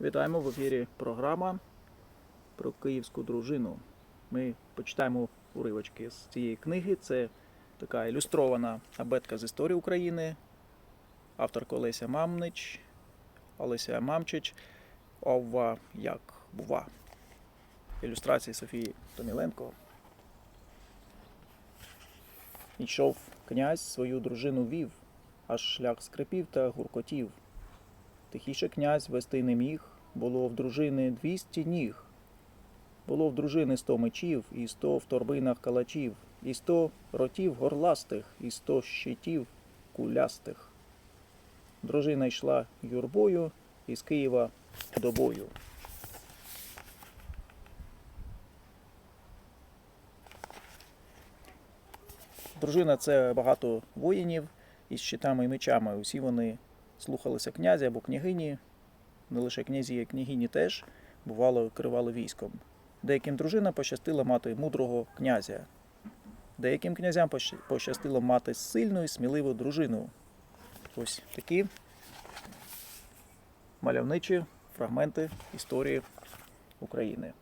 Вітаємо в ефірі програма про київську дружину. Ми почитаємо уривочки з цієї книги. Це така ілюстрована абетка з історії України. Авторка Олеся Мамнич, Олеся Мамчич, Ова як бува. Ілюстрації Софії Томіленко. Йшов князь свою дружину вів, аж шлях скрипів та гуркотів. Тихіше князь вести не міг, було в дружини двісті ніг. Було в дружини сто мечів, і сто в торбинах калачів, і сто ротів горластих, і сто щитів кулястих. Дружина йшла юрбою із Києва до бою. Дружина це багато воїнів із щитами і мечами. Усі вони слухалися князя або княгині, не лише князі, а й княгині теж бувало керували військом. Деяким дружинам пощастило мати мудрого князя. Деяким князям пощастило мати сильну і сміливу дружину. Ось такі мальовничі фрагменти історії України.